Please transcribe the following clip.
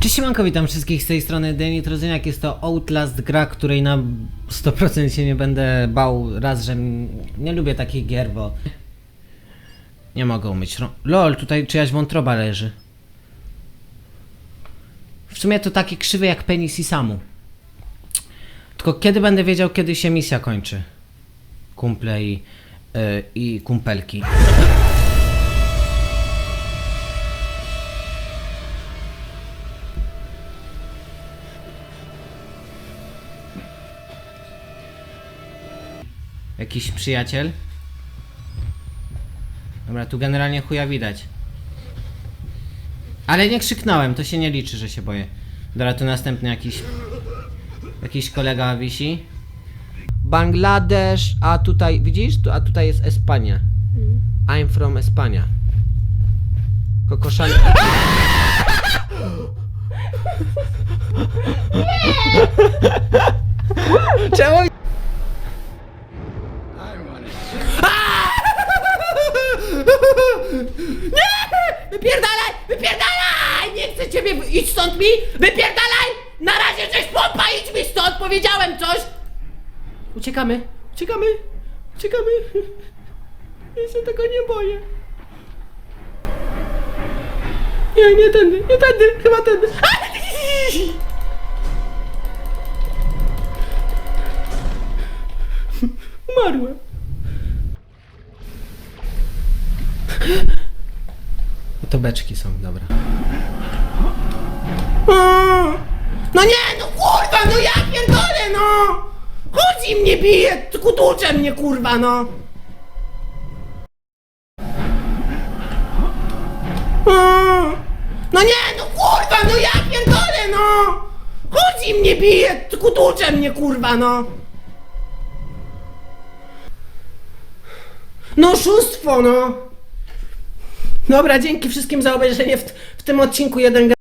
Cześć siemanko, witam wszystkich z tej strony Denis Rozyniak. Jest to Outlast gra, której na 100% się nie będę bał. Raz, że nie lubię takich gier, bo nie mogę umyć. Lol, tutaj czyjaś wątroba leży. W sumie to taki krzywy jak penis i samu. Tylko kiedy będę wiedział, kiedy się misja kończy? Kumple i, yy, i kumpelki. Jakiś przyjaciel? Dobra, tu generalnie chuja widać. Ale nie krzyknąłem, to się nie liczy, że się boję. Dobra, tu następny jakiś... Jakiś kolega wisi. Bangladesz, a tutaj, widzisz? Tu, a tutaj jest Espania. I'm from Espania. Kokoszali... Wypierdalaj! Wypierdalaj! Nie chcę ciebie... Idź stąd mi! Wypierdalaj! Na razie żeś pompa! Idź mi stąd! Powiedziałem coś! Uciekamy! Uciekamy! Uciekamy! Ja się tego nie boję. Nie, nie tędy, nie tędy, chyba tędy. Umarłem. To beczki są, dobra. No nie, no kurwa, no ja pierdolę, no! Chodzi mnie bije, kutucze mnie, kurwa, no! No nie, no kurwa, no ja pierdolę, no! Chodzi mnie bije, kutucze mnie, kurwa, no! No oszustwo, no! Dobra, dzięki wszystkim za obejrzenie w, w tym odcinku. Jeden